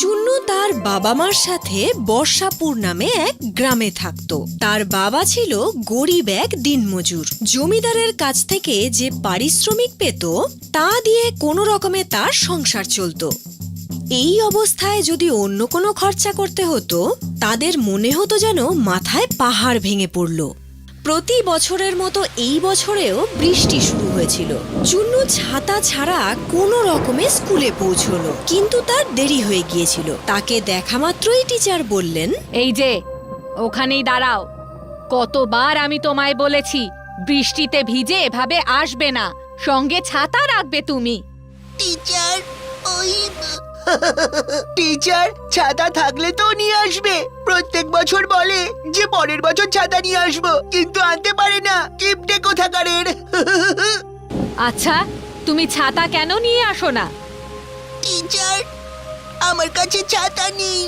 চুন্নু তার বাবা মার সাথে বর্ষাপুর নামে এক গ্রামে থাকতো। তার বাবা ছিল গরিব এক দিনমজুর। জমিদারের কাছ থেকে যে পারিশ্রমিক পেত, তা দিয়ে কোনো রকমে তার সংসার চলতো। এই অবস্থায় যদি অন্য কোনো খরচা করতে হতো, তাদের মনে হতো যেন মাথায় পাহাড় ভেঙে পড়ল। প্রতি বছরের মতো এই বছরেও বৃষ্টি শুরু হয়েছিল। চুন্নু ছাতা ছাড়া কোনো রকমে স্কুলে পৌঁছলো কিন্তু তার দেরি হয়ে গিয়েছিল। তাকে দেখা মাত্রই টিচার বললেন এই যে ওখানেই দাঁড়াও। কতবার আমি তোমায় বলেছি বৃষ্টিতে ভিজে এভাবে আসবে না সঙ্গে ছাতা রাখবে তুমি। টিচার ওই টিচার ছাতা থাকলে তো নিয়ে আসবে। প্রত্যেক বছর বলে যে পরের বছর ছাতা নিয়ে আসব কিন্তু আনতে পারে না। কিপটে কোথাকারের। আচ্ছা তুমি ছাতা কেন নিয়ে আসো না? টিচার আমার কাছে ছাতা নেই।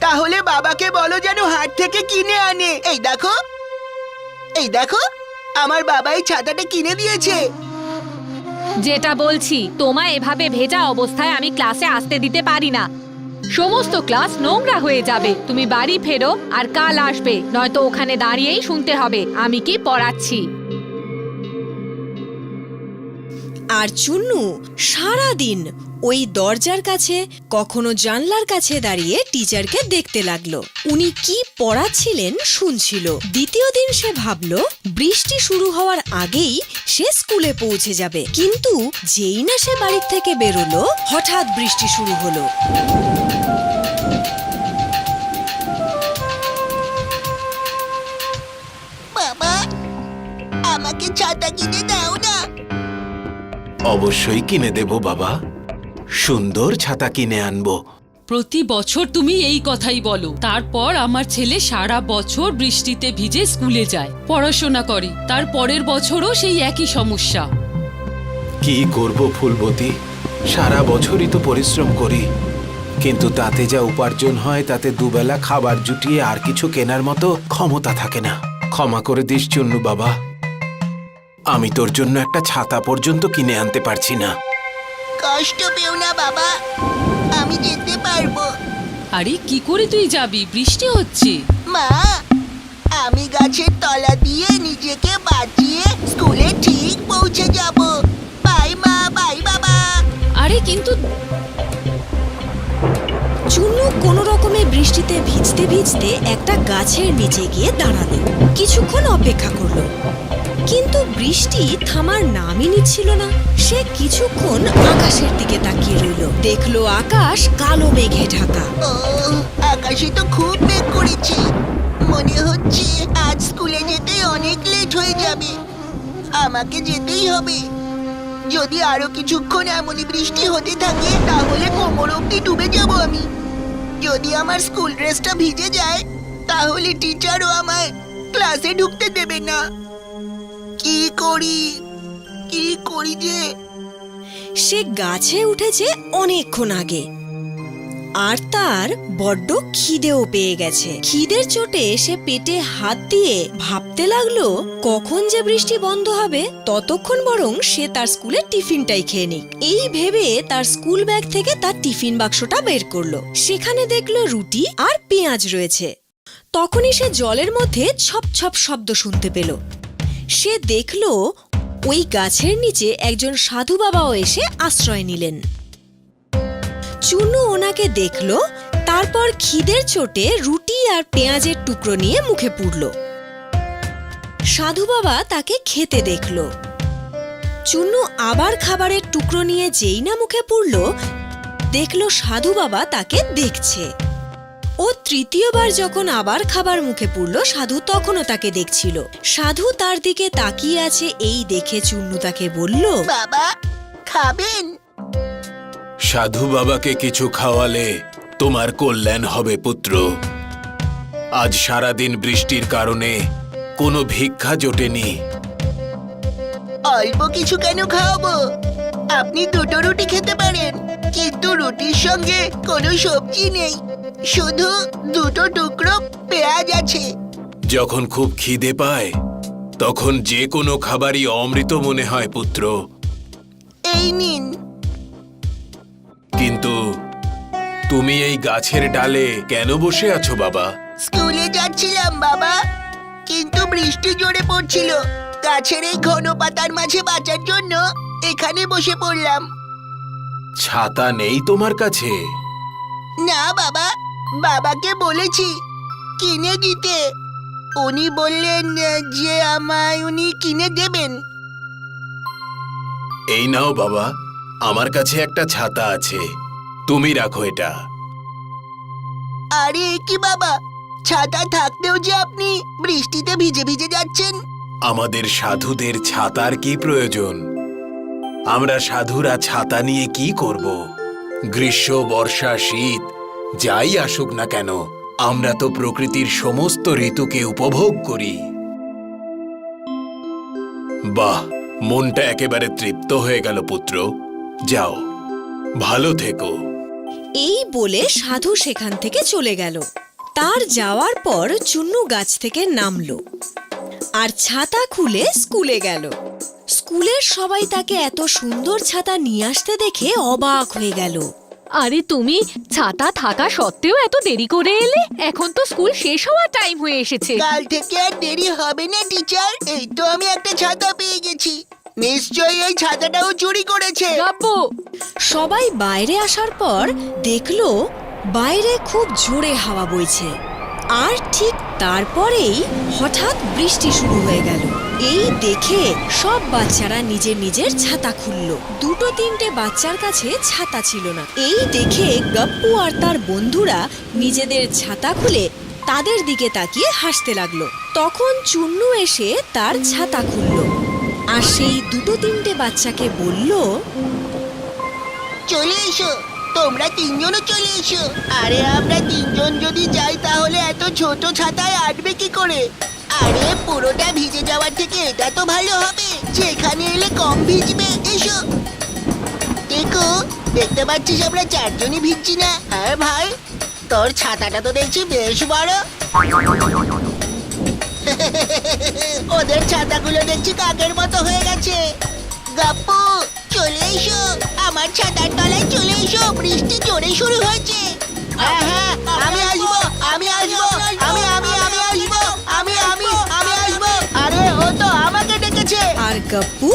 তাহলে বাবাকে বলো যেন হাট থেকে কিনে আনে। এই দেখো এই দেখো আমার বাবা এই ছাতাটা কিনে দিয়েছে। যেটা বলছি, তোমায় এভাবে ভেজা অবস্থায় আমি ক্লাসে আসতে দিতে পারি না। সমস্ত ক্লাস নোংরা হয়ে যাবে। তুমি বাড়ি ফেরো আর কাল আসবে, নয়তো ওখানে দাঁড়িয়েই শুনতে হবে। আমি কি পড়াচ্ছি? আর চুন্নু সারা দিন ওই দরজার কাছে কখনো জানলার কাছে দাঁড়িয়ে টিচারকে দেখতে লাগল। উনি কি পড়াচ্ছিলেন শুনছিল। দ্বিতীয় দিন সে ভাবল বৃষ্টি শুরু হওয়ার আগেই সে স্কুলে পৌঁছে যাবে। কিন্তু যেই না সে বাড়ির থেকে বেরোলো হঠাৎ বৃষ্টি শুরু হলো। বাবা আমাকে ছাতা কিনে দাও না। অবশ্যই কিনে দেব বাবা। সুন্দর ছাতা কিনে আনব। প্রতি বছর তুমি এই কথাই বলো তারপর আমার ছেলে সারা বছর বৃষ্টিতে ভিজে স্কুলে যায় পড়াশোনা করে তার পরের বছরও সেই একই সমস্যা। কি করব ফুলবতী? সারা বছরই তো পরিশ্রম করি। কিন্তু তাতে যা উপার্জন হয় তাতে দুবেলা খাবার জুটিয়ে আর কিছু কেনার মতো ক্ষমতা থাকে না। ক্ষমা করে দিস চুন্নু বাবা। আমি তোর জন্য একটা ছাতা পর্যন্ত কিনে আনতে পারছি না। কষ্ট পেও না বাবা। আমি যেতে পারব। আরে কি করে তুই যাবি? বৃষ্টি হচ্ছে। মা আমি গাছের তলা দিয়ে নিজেকে বাঁচিয়ে স্কুলে ঠিক পৌঁছে যাব। বাই মা বাই বাবা। আরে কিন্তু চুন্নু কোনো রকমে বৃষ্টিতে ভিজতে ভিজতে একটা গাছের নিচে গিয়ে দাঁড়াল। কিছুক্ষণ অপেক্ষা করল। কিন্তু বৃষ্টি থামার নামই নিচ্ছিল না। সে কিছুক্ষণ আকাশের দিকে তাকিয়ে রইল। দেখল আকাশ কালো মেঘে ঢাকা। আকাশে তো খুব মেঘ করেছে। মনে হচ্ছে আজ স্কুলে যেতে অনেক লেট হয়ে যাবে। আমাকে যেতেই হবে। যদি আরও কিছুক্ষণ এমনই বৃষ্টি হতে থাকে, তাহলে কোমর অব্দি ডুবে যাব আমি। যদি আমার স্কুল ড্রেসটা ভিজে যায়, তাহলে টিচারও আমায় ক্লাসে ঢুকতে দেবে না। কি করি? কি করি যে? সে গাছে উঠেছে অনেকক্ষণ আগে। আর তার বড্ড খিদেও পেয়ে গেছে। খিদের চোটে সে পেটে হাত দিয়ে ভাবতে লাগল, কখন যে বৃষ্টি বন্ধ হবে, ততক্ষণ বরং সে তার স্কুলের টিফিনটাই খেয়ে নিক। এই ভেবে তার স্কুল ব্যাগ থেকে তার টিফিন বাক্সটা বের করল। সেখানে দেখল রুটি আর পেঁয়াজ রয়েছে। তখনই সে জলের মধ্যে ছপ ছপ শব্দ শুনতে পেল। সে দেখল ওই গাছের নিচে একজন সাধু বাবাও এসে আশ্রয় নিলেন। চুনু ওনাকে দেখল, তারপর খিদের চোটে রুটি আর পেঁয়াজের টুকরো নিয়ে মুখে পুরল সাধু বাবা তাকে খেতে দেখল। চুন্নু আবার খাবারের টুকরো নিয়ে যেই না মুখে পুড়ল, দেখল সাধু বাবা তাকে দেখছে। ও তৃতীয়বার যখন আবার খাবার মুখে পুরল সাধু তখনও তাকে দেখছিল। সাধু তার দিকে তাকিয়ে আছে এই দেখে চুন্নু তাকে বলল বাবা খাবেন? সাধু বাবাকে কিছু খাওয়ালে তোমার কল্যাণ হবে পুত্র। আজ সারাদিন বৃষ্টির কারণে কোনো ভিক্ষা জোটেনি। অল্প কিছু কেন খাওয়াবো? আপনি দুটো রুটি খেতে পারেন কিন্তু রুটির সঙ্গে কোনো সবজি নেই। শুধু দুটো টুকরো পেঁয়াজ আছে। যখন খুব খিদে পায় তখন যে কোনো খাবারই অমৃত মনে হয় পুত্র। এই নিন। কিন্তু তুমি এই গাছের ডালে কেন বসে আছো বাবা? স্কুলে যাচ্ছিলাম বাবা। কিন্তু বৃষ্টি জোরে পড়ছিল। গাছের এই ঘন পাতার মাঝে বাঁচার জন্য এখানে বসে পড়লাম। ছাতা নেই তোমার কাছে? না বাবা। বাবাকে বলেছি কিনে দিতে। উনি বললেন আহ, যে আমায় উনি কিনে দেবেন। এই নাও বাবা আমার কাছে একটা ছাতা আছে। তুমি রাখো এটা। আরে এ কি বাবা? ছাতা থাকতেও যে আপনি বৃষ্টিতে ভিজে ভিজে যাচ্ছেন। আমাদের সাধুদের ছাতার কি প্রয়োজন? আমরা সাধুরা ছাতা নিয়ে কি করব? গ্রীষ্ম বর্ষা শীত যাই আসুক না কেন, আমরা তো প্রকৃতির সমস্ত ঋতুকে উপভোগ করি। বাহ, মনটা একেবারে তৃপ্ত হয়ে গেল পুত্র। যাও, ভালো থেকো। এই বলে সাধু সেখান থেকে চলে গেল। তার যাওয়ার পর চুন্নু গাছ থেকে নামলো। আর ছাতা খুলে স্কুলে গেল। স্কুলের সবাই তাকে এত সুন্দর ছাতা নিয়ে আসতে দেখে অবাক হয়ে গেল। আরে তুমি ছাতা থাকা সত্ত্বেও এত দেরি করে এলে? এখন তো স্কুল শেষ হওয়ার টাইম হয়ে এসেছে। কাল থেকে আর দেরি হবে না টিচার এই তো আমি একটা ছাতা পেয়ে গেছি। নিশ্চয়ই এই ছাতাটাও চুরি করেছে। গাব্বু সবাই বাইরে আসার পর দেখল বাইরে খুব জোরে হাওয়া বইছে। আর ঠিক তারপরেই হঠাৎ বৃষ্টি শুরু হয়ে গেল। এই দেখে সব বাচ্চারা নিজের নিজের ছাতা খুলল। দুটো তিনটে বাচ্চার কাছে ছাতা ছিল না। এই দেখে গপ্পু আর তার বন্ধুরা নিজেদের ছাতা খুলে তাদের দিকে তাকিয়ে হাসতে লাগল। তখন চুন্নু এসে তার ছাতা খুলল। আর সেই দুটো তিনটে বাচ্চাকে বলল, চলে এসো। তোমরা তিনজনও চলে এসো। আরে, আমরা তিনজন যদি যাই, তাহলে এত ছোট ছাতায় আটবে কি করে? আরে, পুরোটা ভিজে যাওয়ার থেকে এটা তো ভালো হবে। যেখানে এলে কম ভিজবে, এসো। দেখো, দেখতে পাচ্ছিস আমরা চারজনই ভিজছি না। হ্যাঁ ভাই, তোর ছাতাটা তো দেখছি বেশ বড়। ওদের ছাতাগুলো দেখছি কাকের মতো হয়ে গেছে। গাপ্পু চলে এসো। আমার ছাতার তলায় চলে এসো। বৃষ্টি জোরে শুরু হয়েছে। হ্যাঁ হ্যাঁ আমি আসব আমি আসব আমি আমি আমি আসব আমি আমি আমি আসব। আরে ও তো আমাকে ডেকেছে। আর গপ্পু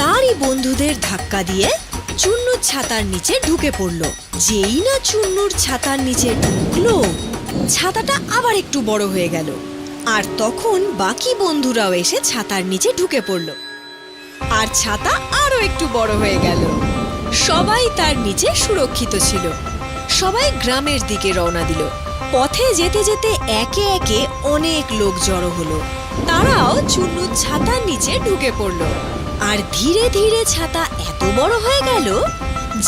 তারই বন্ধুদের ধাক্কা দিয়ে চুন্নুর ছাতার নিচে ঢুকে পড়ল। যেই না চুন্নুর ছাতার নিচে ঢুকলো ছাতাটা আবার একটু বড় হয়ে গেল। আর তখন বাকি বন্ধুরাও এসে ছাতার নিচে ঢুকে পড়ল। আর ছাতা আরও একটু বড় হয়ে গেল। সবাই তার নিচে সুরক্ষিত ছিল। সবাই গ্রামের দিকে রওনা দিল। পথে যেতে যেতে একে একে অনেক লোক জড়ো হলো। তারাও চুন্নুর ছাতার নিচে ঢুকে পড়ল। আর ধীরে ধীরে ছাতা এত বড় হয়ে গেল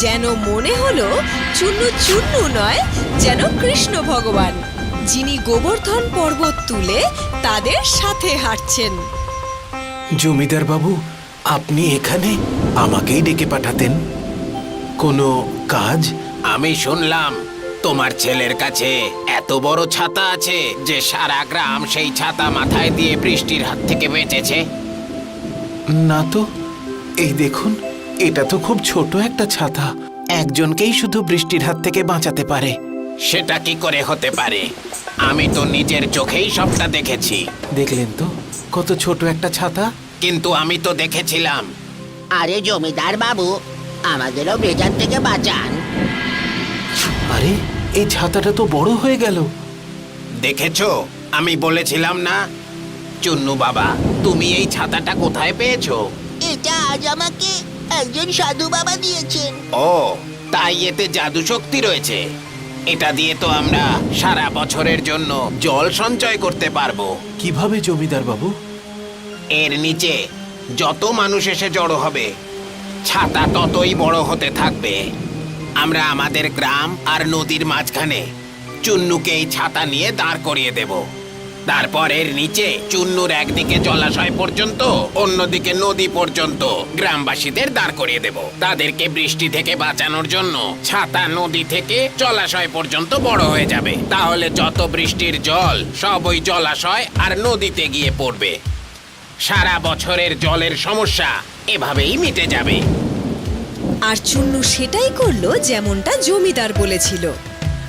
যেন মনে হলো চুন্নু চুন্নু নয়, যেন কৃষ্ণ ভগবান, যিনি গোবর্ধন পর্বত তুলে তাদের সাথে হাঁটছেন। জমিদার বাবু আপনি এখানে আমাকেই ডেকে পাঠাতেন? কোনো কাজ? আমি শুনলাম তোমার ছেলের কাছে এত বড় ছাতা আছে যে সারা গ্রাম সেই ছাতা মাথায় দিয়ে বৃষ্টির হাত থেকে বেঁচেছে। না তো এই দেখুন এটা তো খুব ছোট একটা ছাতা। একজনকেই শুধু বৃষ্টির হাত থেকে বাঁচাতে পারে। সেটা কি করে হতে পারে? আমি তো নিজের চোখেই সবটা দেখেছি। দেখলেন তো কত ছোট একটা ছাতা? কিন্তু আমি তো দেখেছিলাম। আরে জমিদার বাবু আমাদেরও বেজার থেকে বাঁচান। আরে এই ছাতাটা তো বড় হয়ে গেল। দেখেছ? আমি বলেছিলাম না? চুন্নু বাবা তুমি এই ছাতাটা কোথায় পেয়েছ? এটা আজ আমাকে একজন সাধু বাবা দিয়েছেন। ও তাই এতে জাদু শক্তি রয়েছে। এটা দিয়ে তো আমরা সারা বছরের জন্য জল সঞ্চয় করতে পারব। কীভাবে জমিদার বাবু? এর নিচে যত মানুষ এসে জড়ো হবে, ছাতা ততই বড় হতে থাকবে। আমরা আমাদের গ্রাম আর নদীর মাঝখানে চুন্নুকে এই ছাতা নিয়ে দাঁড় করিয়ে দেব। তারপর এর নিচে চুন্নুর একদিকে জলাশয় পর্যন্ত, অন্যদিকে নদী পর্যন্ত গ্রামবাসীদের দাঁড় করিয়ে দেব। তাদেরকে বৃষ্টি থেকে বাঁচানোর জন্য ছাতা নদী থেকে জলাশয় পর্যন্ত বড় হয়ে যাবে। তাহলে যত বৃষ্টির জল, সব ওই জলাশয় আর নদীতে গিয়ে পড়বে। সারা বছরের জলের সমস্যা এভাবেই মিটে যাবে। আর চুন্নু সেটাই করল যেমনটা জমিদার বলেছিল।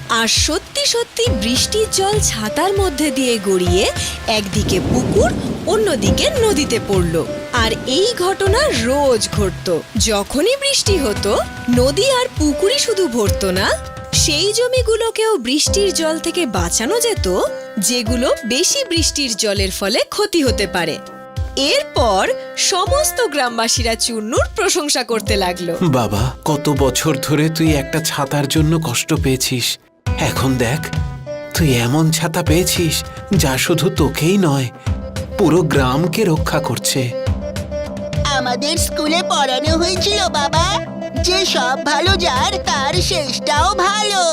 আর সত্যি সত্যি বৃষ্টির জল ছাতার মধ্যে দিয়ে গড়িয়ে একদিকে পুকুর, অন্যদিকে নদীতে পড়ল। আর এই ঘটনা রোজ ঘটতো। যখনই বৃষ্টি হতো, নদী আর পুকুরই শুধু ভরতো না, সেই জমিগুলোকেও বৃষ্টির জল থেকে বাঁচানো যেত, যেগুলো বেশি বৃষ্টির জলের ফলে ক্ষতি হতে পারে। এরপর সমস্ত গ্রামবাসীরা চুন্নুর প্রশংসা করতে লাগল। বাবা কত বছর ধরে তুই একটা ছাতার জন্য কষ্ট পেয়েছিস। এখন দেখ তুই এমন ছাতা পেয়েছিস যা শুধু তোকেই নয় পুরো গ্রামকে রক্ষা করছে। আমাদের স্কুলে পড়ানো হয়েছিল বাবা। যে সব ভালো যার তার শেষটাও ভালো।